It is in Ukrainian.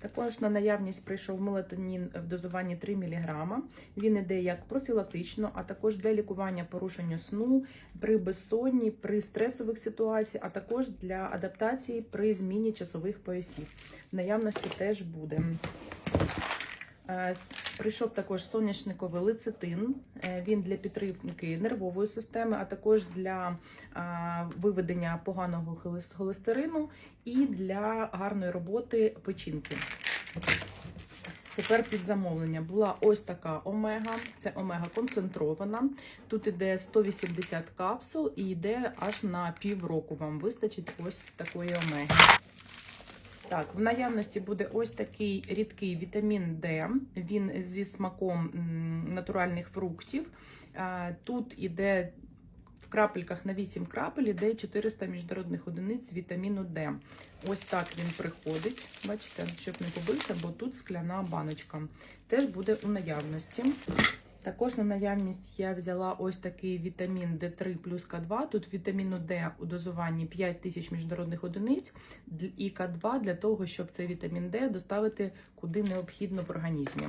Також на наявність прийшов мелатонін в дозуванні 3 мг. Він іде як профілактично, а також для лікування порушення сну при безсонні, при стресових ситуаціях, а також для адаптації при зміні часових поясів. В наявності теж буде. Прийшов також соняшниковий лецитин. Е, Він для підтримки нервової системи, а також для виведення поганого холес- холестерину і для гарної роботи печінки. Тепер під замовлення була ось така омега. Це омега концентрована. Тут іде 180 капсул і йде аж на півроку. Вам вистачить ось такої омеги. Так, в наявності буде ось такий рідкий вітамін Д. Він зі смаком натуральних фруктів. Тут іде в крапельках на 8 крапель, іде 400 міжнародних одиниць вітаміну Д. Ось так він приходить. Бачите, щоб не побився, бо тут скляна баночка. Теж буде у наявності. Також на наявність я взяла ось такий вітамін D3 плюс К2. Тут вітаміну Д у дозуванні 5 тисяч міжнародних одиниць і К2 для того, щоб цей вітамін Д доставити куди необхідно в організмі.